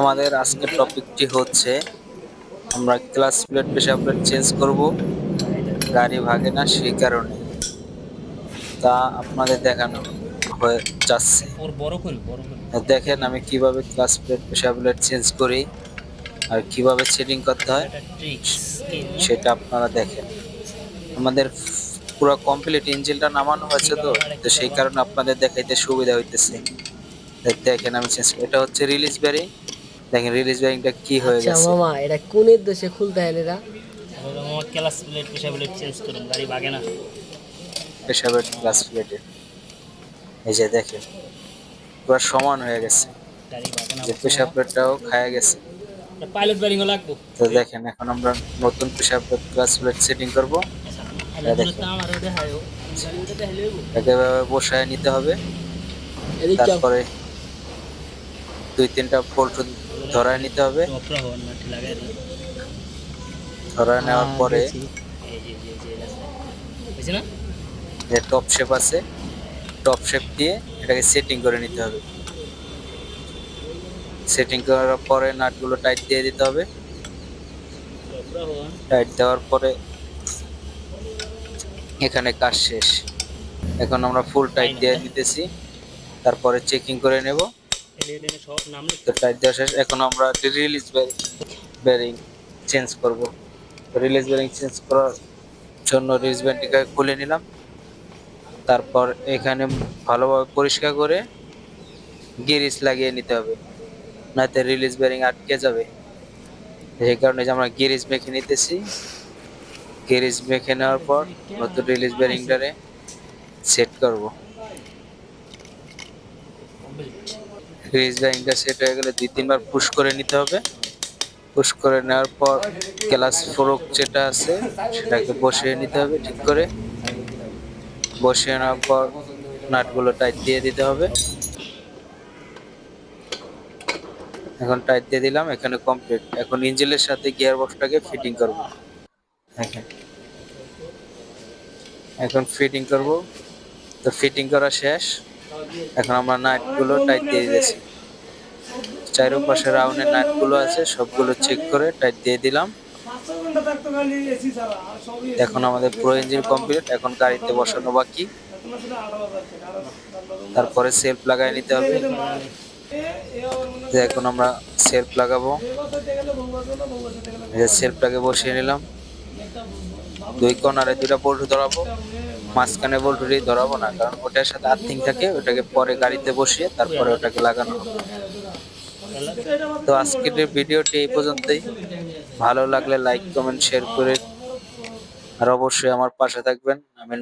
আমাদের আজকের টপিকটি হচ্ছে আমরা clutch plate pressure plate change করব গাড়ি ভাগে না সেই কারণে। তা আপনাদের দেখানো হয়ে যাচ্ছে। দেখেন আমি কীভাবে clutch plate pressure plate change করি আর কীভাবে সেটিং করতে হয় সেটা আপনারা দেখেন। আমাদের পুরো কমপ্লিট ইঞ্জিনটা নামানো হয়েছে তো তো সেই কারণে আপনাদের দেখাইতে সুবিধা হইতেছে। দেখেন আমি চেঞ্জ এটা হচ্ছে রিলিজ ব্যারিং দেখেন রিলিজ ব্যারিংটা কি হয়ে গেছে। আচ্ছা মামা এটা কোনের দেশে খুলতে হয় এরা আমার clutch plate pressure plate change করুন গাড়ি ভাগে না। পেশাবের ক্লাস প্লেটে এই যে দেখেন পুরো সমান হয়ে গেছে। গাড়ি ভাগে না যে পেশা প্লেটটাও খায়া গেছে। পাইলট ব্যারিংও লাগবো। তো দেখেন এখন আমরা নতুন পেশা প্লেট ক্লাস প্লেট সেটিং করব। এভাবে বসায় নিতে হবে। এদিক তারপরে দুই তিনটা বোল্ট ধরায় নিতে হবে। ধরায় নেওয়ার হ্যাঁ, পরে যে টপ শেপ আছে টপ শেপ দিয়ে এটাকে সেটিং করে নিতে হবে। সেটিং করার পরে নাটগুলো টাইট দিয়ে দিতে হবে। টাইট দেওয়ার পরে এখানে কাজ শেষ। এখন আমরা ফুল টাইট দিয়ে দিতেছি। তারপরে চেকিং করে নেব। তো টাইট দেওয়া শেষ। এখন আমরা রিলিজ বেরিং চেঞ্জ করব। রিলিজ বেরিং চেঞ্জ করার জন্য রিলিজ খুলে নিলাম। তারপর এখানে ভালোভাবে পরিষ্কার করে গিরিস লাগিয়ে নিতে হবে। নাতে রিলিজ বেরিং আটকে যাবে। সেই কারণে যে আমরা গিরিস মেখে নিতেছি। গিরিস মেখে নেওয়ার পর নতুন রিলিজ বেরিংটারে সেট করব। বেরিংটা সেট হয়ে গেলে দুই তিনবার পুশ করে নিতে হবে। পুশ করে নেওয়ার পর ক্লাস ফোরক যেটা আছে, সেটাকে বসিয়ে নিতে হবে ঠিক করে। বসিয়ে নেওয়ার পর নাটগুলো টাইট দিয়ে দিতে হবে। এখন টাইট দিয়ে দিলাম, এখানে কমপ্লিট এখন ইঞ্জিনের সাথে গিয়ার বক্সটাকে ফিটিং করব এখন ফিটিং করব। তো ফিটিং করা শেষ। এখন আমরা নাটগুলো টাইট দিয়ে দিয়েছি। চারপাশে রাউন্ডের নাটগুলো আছে, সবগুলো চেক করে টাইট দিয়ে দিলাম। এখন আমাদের পুরো ইঞ্জিন কমপ্লিট এখন গাড়িতে বসানো বাকি। তারপরে সেলফ লাগাই নিতে হবে। এখন আমরা সেলফ লাগাবো। সেলফটাকে বসিয়ে নিলাম। দুই কর্নারে দুটা বোল্ট ধরাবো। মাঝখানে বোল্টটি ধরাবো না, কারণ ওটার সাথে আর্থিং থাকে, ওটাকে পরে গাড়িতে বসিয়ে তারপরে ওটাকে লাগানো তো আজকের ভিডিওটি এই পর্যন্তই। ভালো লাগলে লাইক কমেন্ট শেয়ার করে আর অবশ্যই আমার পাশে থাকবেন। আমি